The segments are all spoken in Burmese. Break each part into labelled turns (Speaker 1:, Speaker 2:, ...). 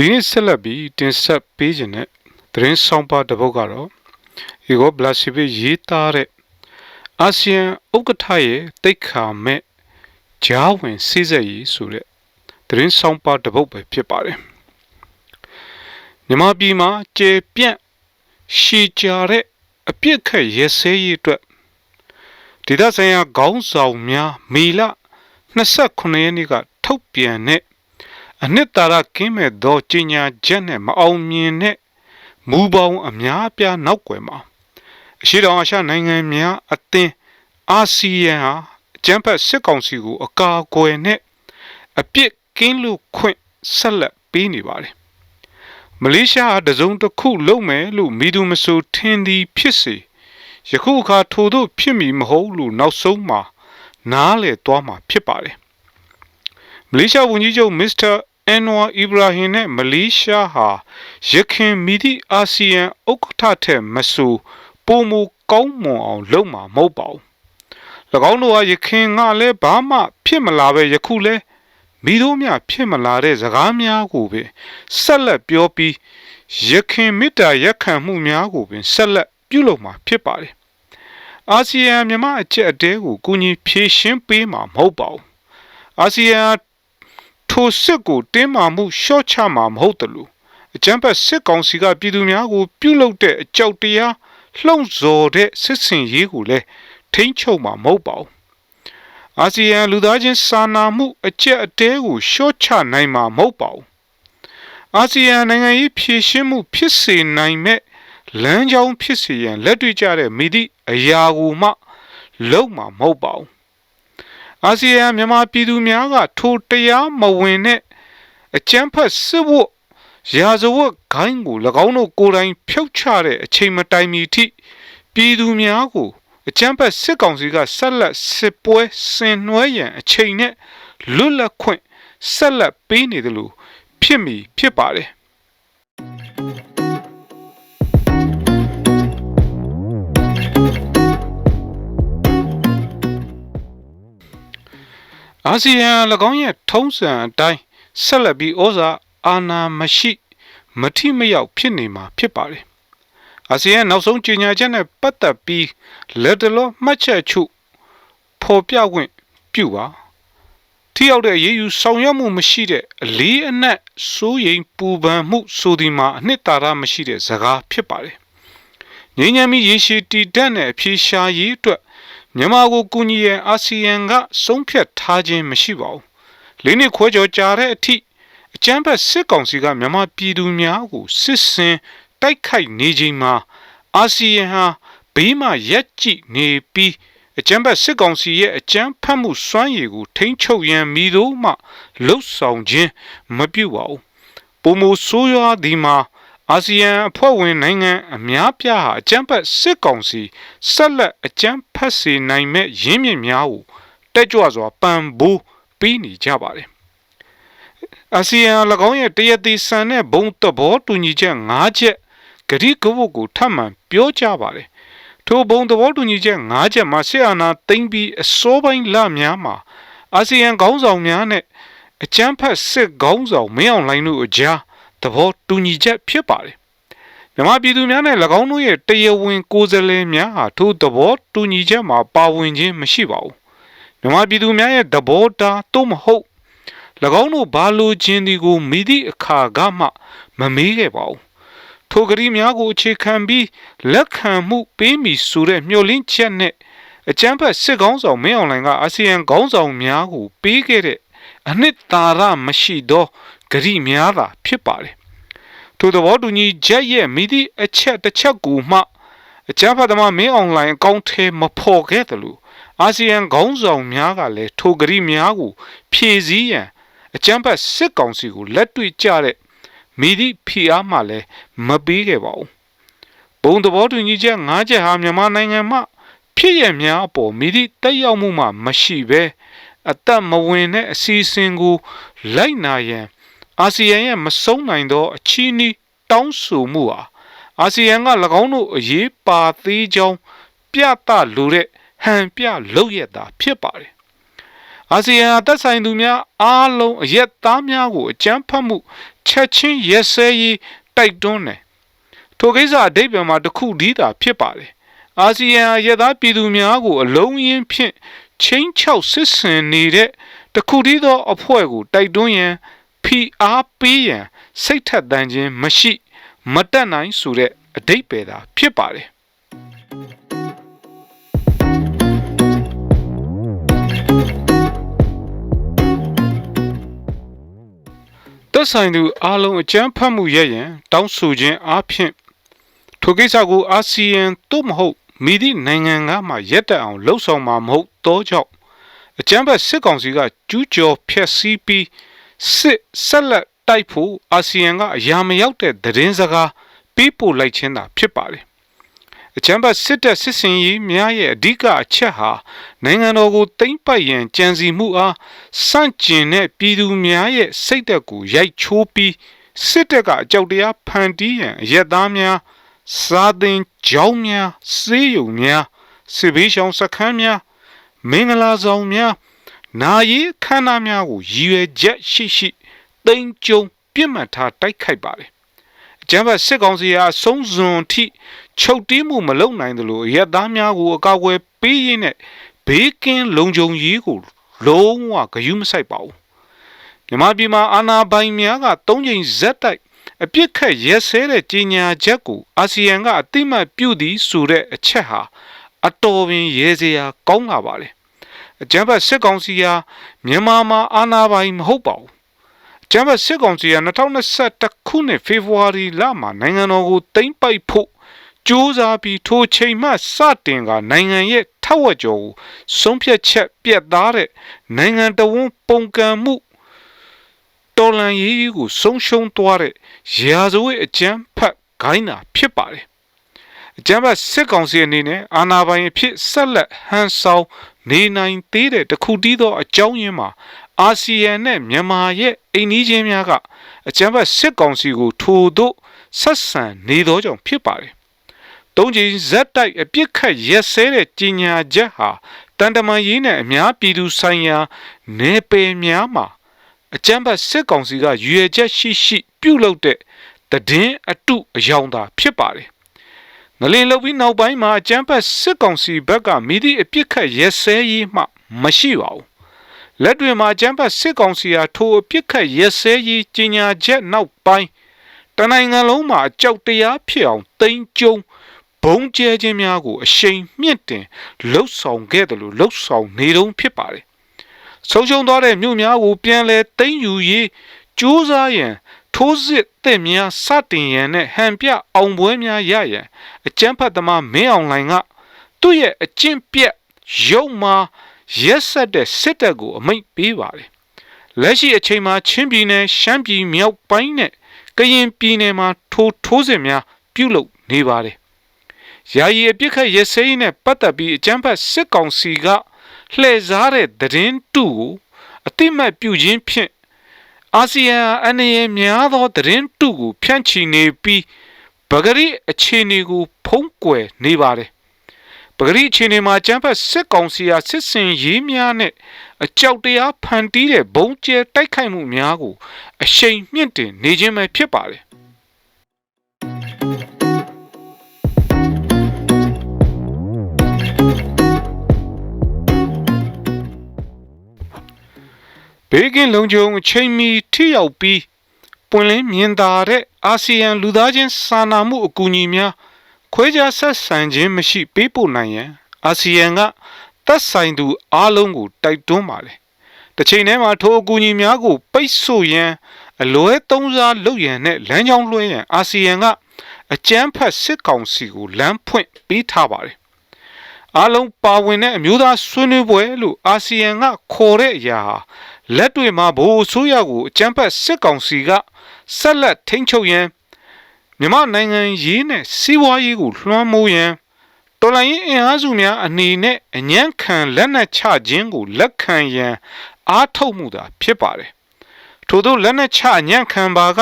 Speaker 1: ဒီနေ့ဆက်လက်ပြီးတင်ဆက်ပေးခြင်းတဲ့သတင်းဆောင်ပါတစ်ပုဒ်ကတော့ဒီကိုဘလာစီဗီရေးသားတဲ့အာဆီယံဥက္ကဋ္ဌရဲ့တိတ်ခါမဲ့ဂျားဝင်စိစက်ရေးဆိုတဲ့သတင်းဆောင်ပါတစ်ပုဒ်ပဲဖြစ်ပါတယ်မြန်မာပြည်မှာကျေပြန့်ရှည်ကြာတဲ့အပြစ်ခတ်ရဲစဲရေးအတွက်ဒေသဆိုင်ရာခေါင်းဆောင်များမေလ29ရက်နေ့ကထုတ်ပြန်တဲ့ အနှစ်သာရကင်းမဲ့သောကြီးညာချက်နဲ့မအောင်မြင်တဲ့မူပေါင်းအများအပြားနောက်ွယ်မှာအရှိတော်အရှနိုင်ငံများအသင်းအာဆီယံဟာအကြံဖက်စစ်ကောင်စီကို အကာအကွယ်နဲ့အပြစ်ကင်းလို့ခွင့်ဆက်လက်ပေးနေပါတယ်မလေးရှားဟာတစုံတစ်ခုလုပ်မယ်လို့မိသူမဆိုထင်သည်ဖြစ်စေယခုအခါထို့သို့ဖြစ်မည်မဟုတ်လို့နောက်ဆုံးမှာနားလေသွားမှာဖြစ်ပါတယ်မလေးရှားဝန်ကြီးချုပ်မစ္စတာ အန်နဝါအီဘရာဟင်နဲ့မလေးရှားဟာရခင်မီဒီအာဆီယံဥက္ကဋ္ဌထက်မဆိုပုံမူကောင်းမွန်အောင်လုပ်မှာမဟုတ်ပါဘူး၎င်းတို့ဟာရခင်ကလည်းဘာမှဖြစ်မလာပဲယခုလဲမိတို့မြဖြစ်မလာတဲ့စကားများကိုပင်ဆက်လက်ပြောပြီးရခင်မေတ္တာရက်ခံမှုများကိုပင်ဆက်လက်ပြုလုပ်မှာဖြစ်ပါတယ်အာဆီယံမြန်မာအချက်အတဲကိုကူညီဖြည့်ရှင်းပေးမှာမဟုတ်ပါဘူးအာဆီယံ ထိုစစ်ကိုတင်းမာမှုလျှော့ချမှာမဟုတ်တယ်လို့အကြံဖက်စစ်ကောင်စီကပြည်သူများကို ပြုလုပ်တဲ့အကြောက်တရားလှုံ့ဆော်တဲ့စစ်စင်ရေးကိုလည်းထိမ့်ချုပ်မှာမဟုတ်ပါဘူးအာဆီယံလူသားချင်းစာနာမှုအကျက်အတဲကိုလျှော့ချနိုင်မှာမဟုတ်ပါဘူးအာဆီယံနိုင်ငံရေးဖြည့်ရှင်းမှုဖြစ်စေနိုင်မဲ့လမ်းကြောင်းဖြစ်စေရန်လက်တွေ့ကျတဲ့မိသည့်အရာကိုမှလုံးမှာမဟုတ်ပါဘူး အာဆီယံမြန်မာပြည်သူများကထိုတရားမဝင်တဲ့အကြမ်းဖက်စစ်ဝတ်ရာဇဝတ်ဂိုင်းကို၎င်းတို့ကိုယ်တိုင်ဖြုတ်ချတဲ့အချိန်မတိုင်မီထိပြည်သူများကိုအကြမ်းဖက်စစ်ကောင်စီကဆက်လက်စစ်ပွဲဆင်နွှဲရန်အချိန်နဲ့လွတ်လပ်ခွင့်ဆက်လက်ပေးနေတယ်လို့ဖြစ်မီဖြစ်ပါတယ် အာဆီယံ၎င်းရဲ့ထုံးစံအတိုင်းဆက်လက်ပြီးဩဇာအာဏာမရှိမထိမရောက်ဖြစ်နေမှာဖြစ်ပါတယ်။အာဆီယံနောက်ဆုံးကြေညာချက်နဲ့ပတ်သက်ပြီးလက်တလောမှတ်ချက်ချုပ်ဖော်ပြခွင့်ပြုပါထိရောက်တဲ့ရေးယူဆောင်ရွက်မှုမရှိတဲ့အလေးအနက်စိုးရိမ်ပူပန်မှုဆိုဒီမှာအနှစ်သာရမရှိတဲ့ဇကားဖြစ်ပါတယ်။ငြိမ်းချမ်းပြီးရေရှည်တည်တတ်တဲ့အဖြေရှာရေးအတွက် မြန်မာကိုကူညီရန်အာဆီယံကဆုံးဖြတ်ထားခြင်းမရှိပါဘူး။လေးနှစ်ခွဲကျော်ကြာတဲ့အထိအကြမ်းဖက်စစ်ကောင်စီကမြန်မာပြည်သူများကိုစစ်ဆင်တိုက်ခိုက်နေချိန်မှာအာဆီယံဟာဘေးမှရက်ကြည့်နေပြီးအကြမ်းဖက်စစ်ကောင်စီရဲ့အကြမ်းဖက်မှုစွမ်းရည်ကိုထိန်းချုပ်ရန်မိတို့မှလှုပ်ဆောင်ခြင်းမပြုပါဘူး။ပုံမဆိုးရွားဒီမှာ အာဆီယံအဖွဲ့ဝင်နိုင်ငံအများပြားဟာအကြမ်းဖက်စစ်ကောင်စီဆက်လက်အကြမ်းဖက်စေနိုင်မဲ့ရင်းမြစ်များကိုတက်ကြွစွာပံ့ပိုးပေးနေကြပါတယ်။အာဆီယံ၎င်းရဲ့တရတိဆန်တဲ့ဘုံသဘောတူညီချက်၅ချက်ဂရိကဝတ်ကိုထပ်မံပြောကြားပါတယ်။ထိုဘုံသဘောတူညီချက်၅ချက်မှာဆီအာနာသိမ့်ပြီးအစိုးပိုင်းလများမှာအာဆီယံခေါင်းဆောင်များနဲ့အကြမ်းဖက်စစ်ခေါင်းဆောင်မင်းအောင်လှိုင်တို့အကြား သဘောတူညီချက်ဖြစ်ပါတယ်မြန်မာပြည်သူများနဲ့၎င်းတို့ရဲ့တရားဝင်ကိုယ်စားလှယ်များဟာထိုသဘောတူညီချက်မှာပါဝင်ခြင်းမရှိပါဘူးမြန်မာပြည်သူများရဲ့သဘောထားသို့မဟုတ်၎င်းတို့ဘာလိုခြင်းဒီကိုမိသည့်အခါကမှမမေးခဲ့ပါဘူးထိုကလေးများကိုအခြေခံပြီးလက်ခံမှုပေးမိဆိုတဲ့မျှော်လင့်ချက်နဲ့အကြမ်းဖက်စစ်ကောင်းဆောင်မင်းအောင်လှိုင်ကအာဆီယံခေါင်းဆောင်များကိုပေးခဲ့တဲ့အနှစ်သာရမရှိသော ဂရိများသာဖြစ်ပါတယ်ထိုသဘောတူညီချက်ရဲ့မိသည့်အချက်တစ်ချက်ကိုမှအကြမ်းဖက်သမားမင်းအွန်လိုင်းအကောင့်ထဲမဖော်ခဲ့တယ်လို့အာဆီယံခေါင်းဆောင်များကလည်းထိုဂရိများကိုဖြည့်ဆည်းရန်အကြမ်းဖက်စစ်ကောင်စီကိုလက်တွေ့ကြတဲ့မိသည့်ဖိအားမှလည်းမပေးခဲ့ပါဘူးဘုံသဘောတူညီချက်၅ချက်ဟာမြန်မာနိုင်ငံမှာဖြစ်ရများအပေါ်မိသည့်တက်ရောက်မှုမှမရှိဘဲအသက်မဝင်တဲ့အစီအစဉ်ကိုလိုက်နာရန် အာဆီယံရဲ့မဆုံးနိုင်သောအချီးနှီးတောင်းဆိုမှုဟာအာဆီယံက၎င်းတို့အရေးပါသေးကြောင်းပြသလိုတဲ့ဟန်ပြလုပ်ရတာဖြစ်ပါတယ်အာဆီယံသက်ဆိုင်သူများအားလုံးအရက်သားများကိုအကြမ်းဖက်မှုချက်ချင်းရက်စဲရေးတိုက်တွန်းတယ်ထိုကိစ္စအဓိပ္ပာယ်မှာတစ်ခုတည်းသာဖြစ်ပါတယ်အာဆီယံရသပြည်သူများကိုအလုံးရင်းဖြင့်ချင်းချောက်ဆစ်ဆင်နေတဲ့တခုတည်းသောအဖွဲ့ကိုတိုက်တွန်းရန် ဖိအားပေးရန်စိတ်ထက်သန်ခြင်းမရှိ မတက်နိုင်ဆိုတဲ့အဓိပ္ပာယ်သာဖြစ်ပါတယ်သက်ဆိုင်သူအားလုံးအကြမ်းဖက်မှုရရန်တောင်းဆိုခြင်းအပြင်ထိုကိစ္စကိုအာဆီယံသို့မဟုတ်မိသည့်နိုင်ငံကမှရက်တက်အောင်လှုံ့ဆော်မှာမဟုတ်သောကြောင့်အကြမ်းဖက်စစ်ကောင်စီကကျူးကျော်ဖျက်ဆီးပြီး စစ်ဆက်လက်တိုက်ဖို့အာဆီယံကအရာမရောက်တဲ့သတင်းစကားပေးပို့လိုက်ခြင်းသာဖြစ်ပါတယ်အချမ်းဘတ်စစ်တပ်စစ်စင်ရေးများရဲ့အဓိကအချက်ဟာနိုင်ငံတော်ကိုတိမ့်ပိုက်ရန်ကြံစီမှုအားစန့်ကျင်တဲ့ပြည်သူများရဲ့စိတ်သက်ကိုရိုက်ချိုးပြီးစစ်တပ်ကအကြောက်တရားဖန်တီးရန်ရက်သားများစားသင်ကြောင်းများစေးရုံများစစ်ဘေးရှောင်စခန်းများမင်္ဂလာဆောင်များ နာရီခန္ဓာများကိုရည်ရွယ်ချက်ရှိရှိတိမ်ကြုံပြစ်မှတ်ထားတိုက်ခိုက်ပါတယ်ကျမ်းဘတ်စစ်ကောင်စီအားဆုံးစွန်ထိချုပ်တီးမှုမလုပ်နိုင်သလိုရက်သားများကိုအကောက်ွယ်ပေးရင်းနဲ့ဘေးကင်းလုံခြုံရေးကိုလုံးဝဂရုမစိုက်ပါဘူးမြန်မာပြည်မှာအာဏာပိုင်များက၃ချိန်ဇက်တိုက်အပြစ်ခတ်ရဲဆဲတဲ့ကြီးညာချက်ကိုအာဆီယံကအတိမတ်ပြုသည်ဆိုတဲ့အချက်ဟာအတော်ပင်ရဲစရာကောင်းလာပါလေ အကြမ်းဖက်စစ်ကောင်စီဟာမြန်မာမှာအာဏာပိုင်မဟုတ်ပါဘူးကျမ်းဘတ်စစ်ကောင်စီက2021ခုနှစ်ဖေဖော်ဝါရီလမှာနိုင်ငံတော်ကိုသိမ်းပိုက်ဖို့ကြိုးစားပြီးထိုချိန်မှစတင်ကနိုင်ငံရဲ့ထက်ဝက်ကျော်ကိုဆုံးဖြတ်ချက်ပြတ်သားတဲ့နိုင်ငံတော်ဝန်ပုံကံမှုတော်လန်ရေးကိုဆုံးရှုံးသွားတဲ့ရာဇဝတ်အကြမ်းဖက်ဂိုင်းတာဖြစ်ပါတယ် အကြမ်းဖက်စစ်ကောင်စီအနေနဲ့အာဏာပိုင်အဖြစ်ဆက်လက်ဟန်ဆောင်နေနိုင်သေးတဲ့တခုတည်းသောအကြောင်းရင်းမှာအာဆီယံနဲ့မြန်မာရဲ့အိမ်နီးချင်းများကအကြမ်းဖက်စစ်ကောင်စီကိုထိုသို့ဆက်ဆံနေသောကြောင့်ဖြစ်ပါတယ်။တုံးကြီးဇက်တိုက်အပြစ်ခတ်ရက်စဲတဲ့ကြီးညာချက်ဟာတန်တမာရေးနဲ့အများပြည်သူဆိုင်ရာနေပယ်များမှာအကြမ်းဖက်စစ်ကောင်စီကရွေချက်ရှိရှိ ပြုလုပ်တဲ့တည်င်းအတုအယောင်သာဖြစ်ပါတယ်။ ငလင်လုတ်ပြီးနောက်ပိုင်းမှာအကြမ်းဖက်စစ်ကောင်စီဘက်ကမိသည့်အပြစ်ခတ်ရက်စဲရေးမှမရှိပါဘူးလက်တွင်မှာကျမ်းပတ်စစ်ကောင်စီဟာထိုအပြစ်ခတ်ရဲစဲရေးကြီးညာချက်နောက်ပိုင်းတနိုင်ငံလုံးမှာအကြောက်တရားဖြစ်အောင်တိမ်ကျုံဘုံကျဲခြင်းများကိုအရှိန်မြင့်တင်လှုပ်ဆောင်ခဲ့တယ်လို့လှုပ်ဆောင်နေတုံးဖြစ်ပါတယ်။ဆုံးရှုံးသွားတဲ့မြို့များကိုပြန်လဲတိမ်ယူရေးကြိုးစားရန် ထိုးစစ်တဲ့များစတင်ရန်နဲ့ဟန်ပြအောင်ပွဲများရရန်အကျန်းဖတ်သမားမင်းအောင်လှိုင်ကသူ့ရဲ့အကျင့်ပြက်ရုပ်မှာရက်ဆက်တဲ့စစ်တပ်ကိုအမိန့်ပေးပါတယ်လက်ရှိအချိန်မှာချင်းပြည်နယ်ရှမ်းပြည်မြောက်ပိုင်းနဲ့ကရင်ပြည်နယ်မှာထိုးထိုးစစ်များပြုလုပ်နေပါတယ်ယာယီအပြစ်ခတ်ရစဲရေးနဲ့ပတ်သက်ပြီးအကြမ်းဖက်စစ်ကောင်စီကလှည့်စားတဲ့သတင်းတူကိုအတိမတ်ပြုခြင်းဖြင့် အာဆီယံအနေနဲ့များသောသတင်းတူကိုဖြန့်ချီနေပြီးပဂရိအခြေအနေကို ဖုံးကွယ်နေပါတယ်ပဂရိအခြေအနေမှာကျန်းဖက်စစ်ကောင်စီဟာစစ်စင်ရေးများနဲ့အကြောက်တရားဖန်တီးတဲ့ဘုံကျဲတိုက်ခိုက်မှုများကို အရှိန်မြင့်တင်နေခြင်းပဲဖြစ်ပါတယ် ဘေးကင်းလုံခြုံအချိန်မီထိရောက်ပြီးပွင့်လင်းမြင်သာတဲ့အာဆီယံလူသားချင်းစာနာမှုအကူအညီများခွဲခြားဆက်ဆံခြင်းမရှိပေးပို့နိုင်ရန်အာဆီယံကသက်ဆိုင်သူအားလုံးကိုတိုက်တွန်းပါတယ်။တစ်ချိန်တည်းမှာထိုအကူအညီများကို ပိတ်ဆို့ရန်အလွဲသုံးစားလုပ်ရန်နဲ့လမ်းကြောင်းလွှဲရန်အာဆီယံကအကြမ်းဖက်စစ်ကောင်စီကိုလမ်းဖွင့်ပေးထားပါတယ်။အားလုံးပါဝင်တဲ့အမျိုးသားဆွေးနွေးပွဲလို့အာဆီယံကခေါ်တဲ့အရာ လက်တွေ့မှာဘိုးအစိုးရကိုအကြမ်းဖက်စစ်ကောင်စီကဆက်လက်ထိန်းချုပ်ရန်မြန်မာနိုင်ငံရေးနဲ့စီးပွားရေးကိုလွှမ်းမိုးရန်တော်လိုင်းအင်အားစုများအနေနဲ့အညံ့ခံလက်နက်ချခြင်းကိုလက်ခံရန်အားထုတ်မှုသာဖြစ်ပါတယ်။ထို့သောလက်နက်ချအညံ့ခံပါက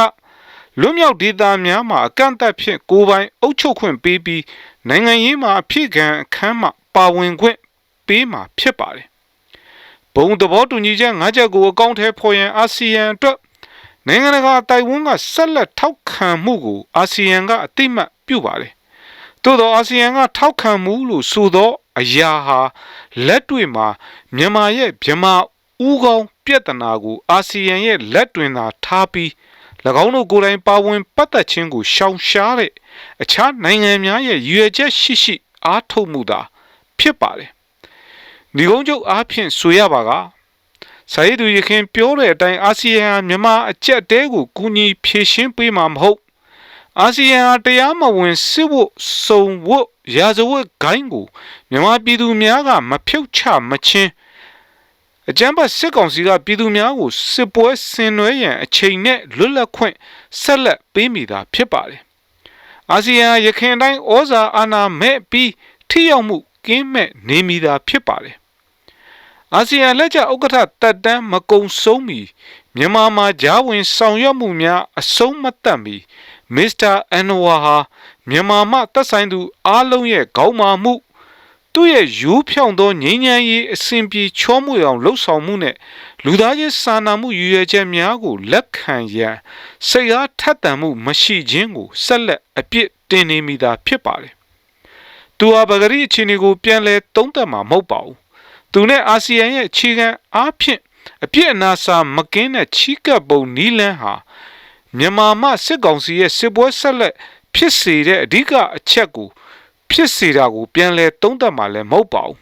Speaker 1: လွတ်မြောက်ဒေသများမှာအကန့်အသတ်ဖြင့်ကိုယ်ပိုင်အုပ်ချုပ်ခွင့်ပေးပြီးနိုင်ငံရေးမှာအဖြစ်ခံအခမ်းမှာပါဝင်ခွင့်ပေးမှာဖြစ်ပါတယ်။ ဘုံသဘောတူညီချက်၅ချက်ကိုအကောင့်ထဲဖော်ရန်အာဆီယံအတွက်နိုင်ငံတကာတိုင်ဝမ်ကဆက်လက်ထောက်ခံမှုကိုအာဆီယံကအတိမတ်ပြုပါတယ်သို့သောအာဆီယံကထောက်ခံမှုလို့ဆိုသောအရာဟာလက်တွေ့မှာမြန်မာရဲ့ဗမာဥကောင်းပြဿနာကိုအာဆီယံရဲ့လက်တွင်သာထားပြီး၎င်းတို့ကိုယ်တိုင်ပါဝင်ပတ်သက်ခြင်းကိုရှောင်ရှားတဲ့အခြားနိုင်ငံများရဲ့ရည်ရွယ်ချက်ရှိရှိအားထုတ်မှုသာဖြစ်ပါတယ်။ ဒီကုန်းချုပ်အားဖြင့်ဆိုရပါကစာရေးသူရခင်ပြောတဲ့အတိုင်းအာဆီယံမြန်မာအကြက်တဲကိုကူညီဖြည့်ရှင်းပေးမှာမဟုတ်အာဆီယံတရားမဝင်စစ်ဖို့စုံဝတ်ရာဇဝတ်ဂိုင်းကိုမြန်မာပြည်သူများကမဖြုတ်ချမချင်းအကြမ်းဖက်စစ်ကောင်စီကပြည်သူများကိုစစ်ပွဲဆင်နွှဲရန်အချိန်နဲ့လွတ်လပ်ခွင့်ဆက်လက်ပေးမိတာဖြစ်ပါတယ်။အာဆီယံရခိုင်တိုင်းဩဇာအာဏာမဲ့ပြီးထိရောက်မှုကင်းမဲ့နေမိတာဖြစ်ပါတယ်။ အာဆီယံလက်ကျဥက္ကဋ္ဌတက်တန်းမကုံဆုံးမီမြန်မာမှာဂျားဝင်ဆောင်ရွက်မှုများအဆုံးမတတ်မီမစ္စတာအန်နဝါဟာမြန်မာမှတက်ဆိုင်သူအားလုံးရဲ့ခေါင်းမာမှုသူ့ရဲ့ရိုးဖြောင့်သောငြိမ်းချမ်းရေးအစဉ်ပြေချောမွေအောင်လှုပ်ဆောင်မှုနဲ့လူသားချင်းစာနာမှုရည်ရွယ်ချက်များကိုလက်ခံရန်စိတ်အားထက်သန်မှုမရှိခြင်းကိုဆက်လက်အပြစ်တင်နေမိတာဖြစ်ပါတယ်။သူဟာပဂရိအခြေအနေကိုပြန်လဲသုံးသပ်မှာမဟုတ်ပါဘူး။ သူနဲ့အာဆီယံရဲ့အခြေခံအားဖြင့်အပြစ်အနာစာမကင်းတဲ့ချီးကပ်ပုံနီးလန်းဟာမြန်မာမှစစ်ကောင်စီရဲ့စစ်ပွဲဆက်လက်ဖြစ်စေတဲ့အဓိကအချက်ကိုဖြစ်စေတာကိုပြန်လဲသုံးသပ်မှလည်းမဟုတ်ပါဘူး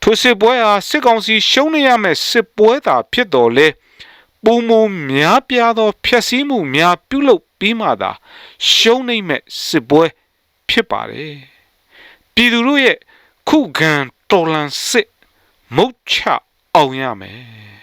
Speaker 1: ထိုစစ်ပွဲဟာစစ်ကောင်စီရှုံးနေရမယ့်စစ်ပွဲသာဖြစ်တော်လဲပုံမများပြားသောဖျက်ဆီးမှုများပြုလုပ်ပြီးမှသာရှုံးနေမဲ့စစ်ပွဲဖြစ်ပါတယ်ပြည်သူတို့ရဲ့ခုခံတော်လှန်စစ် မုတ်ချအောင်ရမယ်